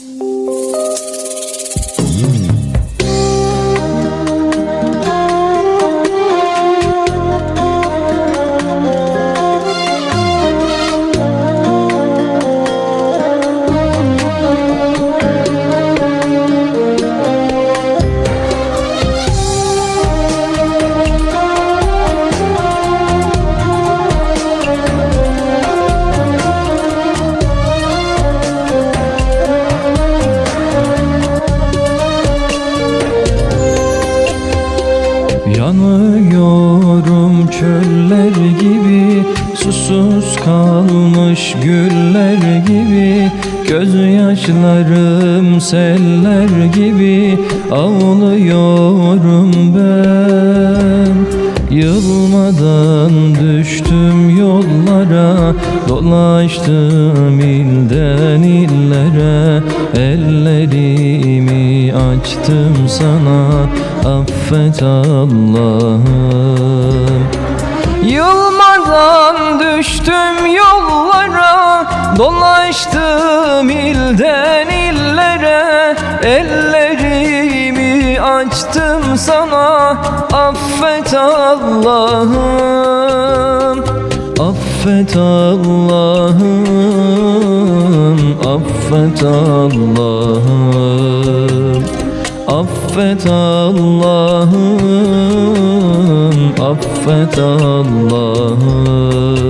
Música Yanıyorum çöller gibi Susuz kalmış güller gibi Gözyaşlarım seller gibi Ağlıyorum ben. Yılmadan düştüm yollara Dolaştım ilden illere Ellerimi açtım sana Affet Allah'ım. Yılmadan düştüm yollara Dolaştım ilden illere. Ellerimi açtım sana Affet Allah'ım. Affet Allah'ım Affet Allah'ım Affet Allah'ım Affet Allah'ım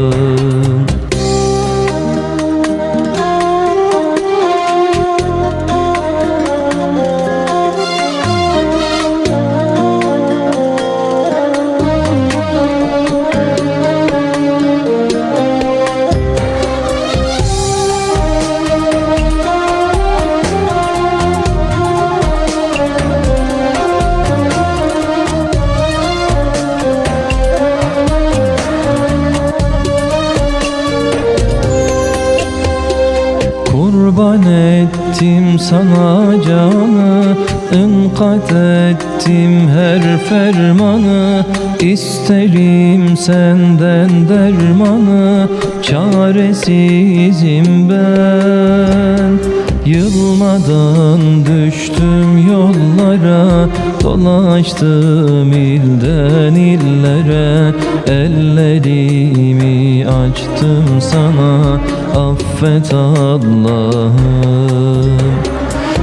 Kurban ettim sana canı ınkat ettim her fermanı. İsterim senden dermanı Çaresizim ben. Yılmadan düştüm yollara Dolaştım ilden illere. Ellerimi açtım sana Affet Allah'ım.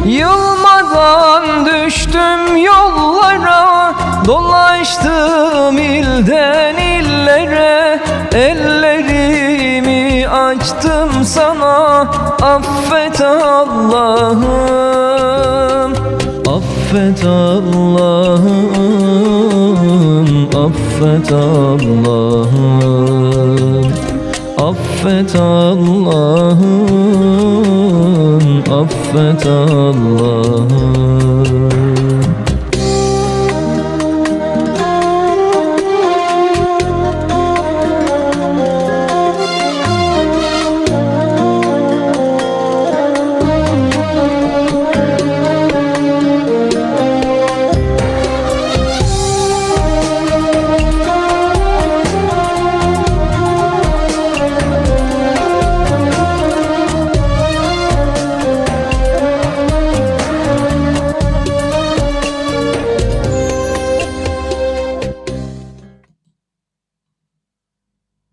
Yılmadan düştüm yollara Dolaştım ilden illere. Ellerimi açtım sana Affet Allah'ım Affet Allah'ım Affet Allah'ım. Affet Allah'ım Affet Allah'ım